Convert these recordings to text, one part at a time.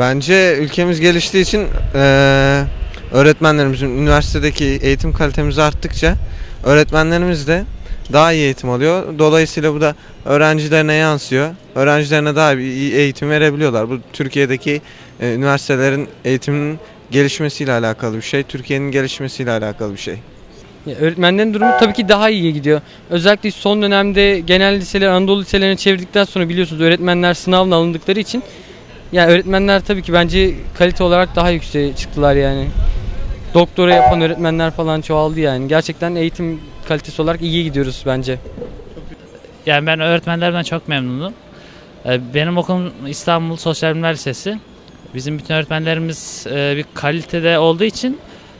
Bence ülkemiz geliştiği için eee, öğretmenlerimizin üniversitedeki eğitim kalitemiz arttıkça öğretmenlerimiz de daha iyi eğitim alıyor. Dolayısıyla bu da öğrencilerine yansıyor. Öğrencilerine daha iyi eğitim verebiliyorlar. Bu Türkiye'deki e, üniversitelerin eğitiminin gelişmesiyle alakalı bir şey. Türkiye'nin gelişmesiyle alakalı bir şey. Ya öğretmenlerin durumu tabii ki daha iyiye gidiyor. Özellikle son dönemde genel liseler Anadolu liselerine çevirdikten sonra biliyorsunuz öğretmenler sınavla alındıkları için yani öğretmenler tabii ki bence kalite olarak daha yükseğe çıktılar yani. Doktora yapan öğretmenler falan çoğaldı yani. Gerçekten eğitim kalitesi olarak iyiye gidiyoruz bence. Yani ben öğretmenlerden çok memnunum. Ee, Benim okulum İstanbul Sosyal Bilimler Lisesi. Bizim bütün öğretmenlerimiz e, bir kalitede olduğu için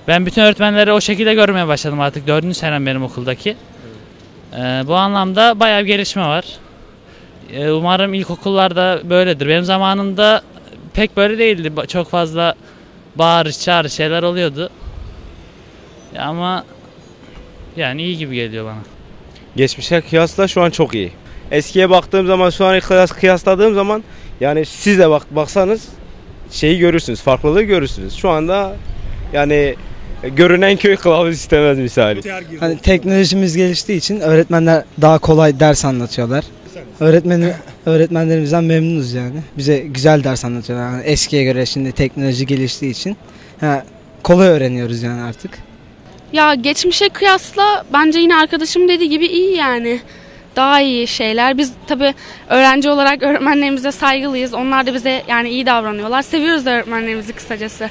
ben bütün öğretmenleri o şekilde görmeye başladım artık. Dördüncü senem benim okuldaki. Ee, Bu anlamda bayağı bir gelişme var. Ee, Umarım ilkokullarda böyledir. Benim zamanımda pek böyle değildi. Çok fazla bağırış çağırış şeyler oluyordu. Ya Ama yani iyi gibi geliyor bana. Geçmişe kıyasla şu an çok iyi. Eskiye baktığım zaman şu an kıyas, kıyasladığım zaman yani siz de bak baksanız şeyi görürsünüz, farklılığı görürsünüz. Şu anda yani görünen köy kılavuz istemez misali. Hani teknolojimiz geliştiği için öğretmenler daha kolay ders anlatıyorlar. Öğretmeni öğretmenlerimizden memnunuz yani. Bize güzel ders anlatıyorlar. Yani eskiye göre şimdi teknoloji geliştiği için ha, kolay öğreniyoruz yani artık. Ya geçmişe kıyasla bence yine arkadaşım dediği gibi iyi yani. Daha iyi şeyler. Biz tabii öğrenci olarak öğretmenlerimize saygılıyız. Onlar da bize yani iyi davranıyorlar. Seviyoruz da öğretmenlerimizi kısacası.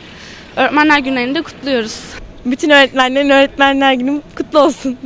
Öğretmenler günlerini de kutluyoruz. Bütün öğretmenlerin öğretmenler günü kutlu olsun.